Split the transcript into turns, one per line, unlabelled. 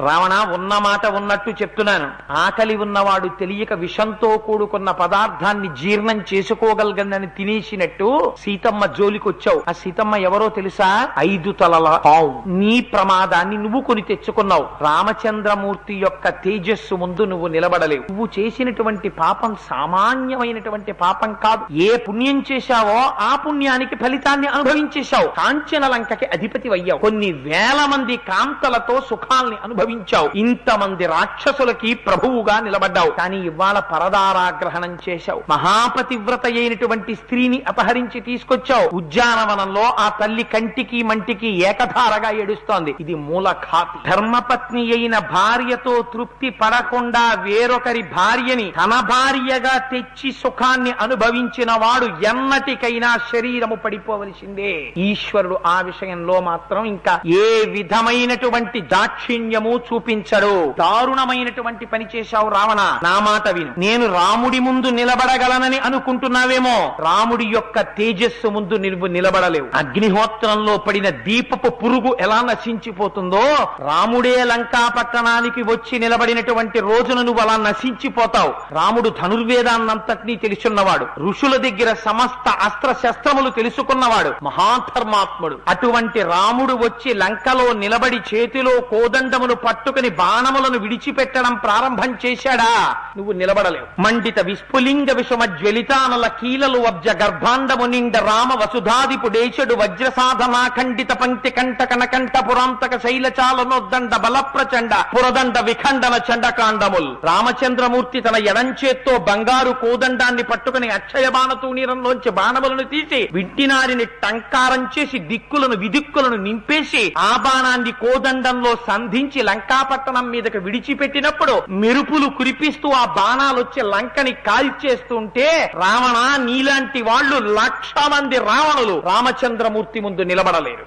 రావణ ఉన్న మాట ఉన్నట్టు చెప్తున్నాను. ఆకలి ఉన్నవాడు తెలియక విషంతో కూడుకున్న పదార్థాన్ని జీర్ణం చేసుకోగలగందని తినేసినట్టు సీతమ్మ జోలికొచ్చావు. ఆ సీతమ్మ ఎవరో తెలుసా? ఐదు తలల పావు. నీ ప్రమాదాన్ని నువ్వు కొని తెచ్చుకున్నావు. రామచంద్రమూర్తి యొక్క తేజస్సు ముందు నువ్వు నిలబడలేవు. నువ్వు చేసినటువంటి పాపం సామాన్యమైనటువంటి పాపం కాదు. ఏ పుణ్యం చేశావో ఆ పుణ్యానికి ఫలితాన్ని అనుభవించేశావు. కాంచన లంకకి అధిపతి అయ్యావు. కొన్ని వేల మంది కాంతలతో సుఖాల్ని అనుభవించావు. ఇంతమంది రాక్షసులకి ప్రభువుగా నిలబడ్డావు. కానీ ఇవాళ పరదారాగ్రహణం చేశావు. మహాపతివ్రత అయినటువంటి స్త్రీని అపహరించి తీసుకొచ్చావు. ఉద్యానవనంలో ఆ తల్లి కంటికి మంటికి ఏకధారగా ఏడుస్తోంది. ఇది మూల ఖాతి. ధర్మపత్ని అయిన భార్యతో తృప్తి పడకుండా వేరొకరి భార్యని తన భార్యగా తెచ్చి సుఖాన్ని అనుభవించిన వాడు ఎన్నటికైనా శరీరము పడిపోవలసిందే. ఈశ్వరుడు ఆ విషయంలో మాత్రం ఇంకా ఏ విధమైనటువంటి దాక్షిణ్యము చూపించడు. దారుణమైనటువంటి పని చేశావు రావణ. నా మాట విను. నేను రాముడి ముందు నిలబడగలనని అనుకుంటున్నావేమో? రాముడి యొక్క తేజస్సు ముందు నువ్వు నిలబడలేవు. అగ్నిహోత్రంలో పడిన దీపపు పురుగు ఎలా నశించిపోతుందో రాముడే లంకా పట్టణానికి వచ్చి నిలబడినటువంటి రోజున నువ్వు అలా నశించిపోతావు. రాముడు ధనుర్వేదాన్నంతటినీ తెలుసున్నవాడు. ఋషుల దగ్గర సమస్త అస్త్ర శస్త్రములు తెలుసుకున్నవాడు. మహాధర్మాత్ముడు. అటువంటి రాముడు వచ్చి లంకలో నిలబడి చేతిలో కోదండములు పట్టుకుని బాణములను విడిచిపెట్టడం ప్రారంభం చేశాడా? నువ్వు నిలబడలేవు. మండిత విస్ఫులింగ విషమ జ్వలితానల కీలలు వబ్జ గర్భాండము నిండ రామ వసుధాదిపుడేశడు వజ్ర సాధనా ఖండిత పంక్తి కంట కనకంఠ పురాంతక శైలచాలనోద్దండ బలప్రచండ పురదండ విఖండన చండకాండముల్. రామచంద్రమూర్తి తన ఎడంచేత్తో బంగారు కోదండాన్ని పట్టుకుని అక్షయ బాణతూనీరంలోంచి బాణములను తీసి వింటినారిని టంకారం చేసి దిక్కులను విదిక్కులను నింపేసి ఆ బాణాన్ని కోదండంలో సంధించి లంకాపట్టణం మీదకి విడిచిపెట్టినప్పుడు మెరుపులు కురిపిస్తూ ఆ బాణాలు వచ్చి లంకని కాల్చేస్తుంటే రావణ నీలాంటి వాళ్ళు లక్ష మంది రావణులు రామచంద్రమూర్తి ముందు నిలబడలేరు.